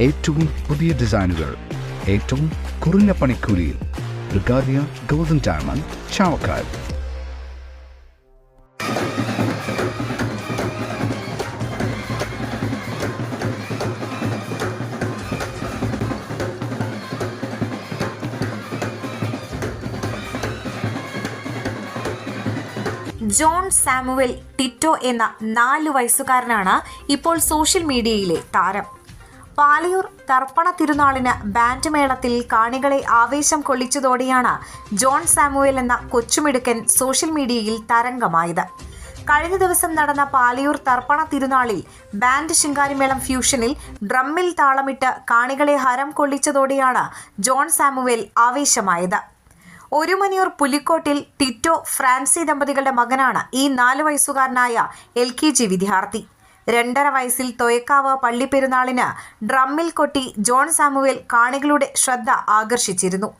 ഏറ്റവും പുതിയ ഡിസൈനുകൾ ഏറ്റവും കുറഞ്ഞ പണിക്കൂലിയിൽ. ബ്രിഗാദിയ golden diamond Chavakkad. John Samuel Tito എന്ന നാല് വയസ്സുകാരനാണ് ഇപ്പോൾ സോഷ്യൽ മീഡിയയിലെ താരം. പാലയൂർ തർപ്പണ തിരുനാളിന് ബാൻഡ് മേളത്തിൽ കാണികളെ ആവേശം കൊള്ളിച്ചതോടെയാണ് ജോൺ സാമുവൽ എന്ന കൊച്ചുമിടുക്കൻ സോഷ്യൽ മീഡിയയിൽ തരംഗമായത്. കഴിഞ്ഞ ദിവസം നടന്ന പാലയൂർ തർപ്പണ തിരുനാളിൽ ബാൻഡ് ശിങ്കാരിമേളം ഫ്യൂഷനിൽ ഡ്രമ്മിൽ താളമിട്ട് കാണികളെ ഹരം കൊള്ളിച്ചതോടെയാണ് ജോൺ സാമുവൽ ആവേശമായത്. ഒരു മണിയൂർ പുലിക്കോട്ടിൽ ടിറ്റോ ഫ്രാൻസി ദമ്പതികളുടെ മകനാണ് ഈ നാല് വയസ്സുകാരനായ എൽ കെ ജി വിദ്യാർത്ഥി. രണ്ടര വയസ്സിൽ തൊയക്കാവ് പള്ളിപ്പെരുന്നാളിന് ഡ്രമ്മിൽ കൊട്ടി ജോൺ സാമുവേൽ കാണികളുടെ ശ്രദ്ധ ആകർഷിച്ചിരുന്നു.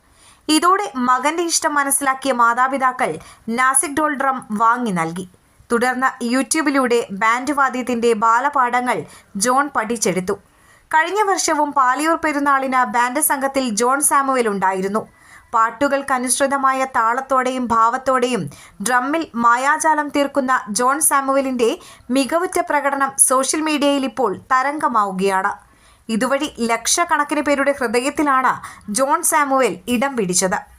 ഇതോടെ മകന്റെ ഇഷ്ടം മനസ്സിലാക്കിയ മാതാപിതാക്കൾ നാസിക് ഡോൾ ഡ്രം വാങ്ങി നൽകി. തുടർന്ന് യൂട്യൂബിലൂടെ ബാൻഡ് വാദ്യത്തിന്റെ ബാലപാഠങ്ങൾ ജോൺ പഠിച്ചെടുത്തു. കഴിഞ്ഞ വർഷവും പാലിയൂർ പെരുന്നാളിന് ബാൻഡ് സംഘത്തിൽ ജോൺ സാമുവൽ ഉണ്ടായിരുന്നു. പാട്ടുകൾക്കനുസൃതമായ താളത്തോടെയും ഭാവത്തോടെയും ഡ്രമ്മിൽ മായാജാലം തീർക്കുന്ന ജോൺ സാമുവലിന്റെ മികവുറ്റ പ്രകടനം സോഷ്യൽ മീഡിയയിൽ ഇപ്പോൾ തരംഗമാവുകയാണ്. ഇതുവഴി ലക്ഷക്കണക്കിന് പേരുടെ ഹൃദയത്തിലാണ് ജോൺ സാമുവൽ ഇടം പിടിച്ചത്.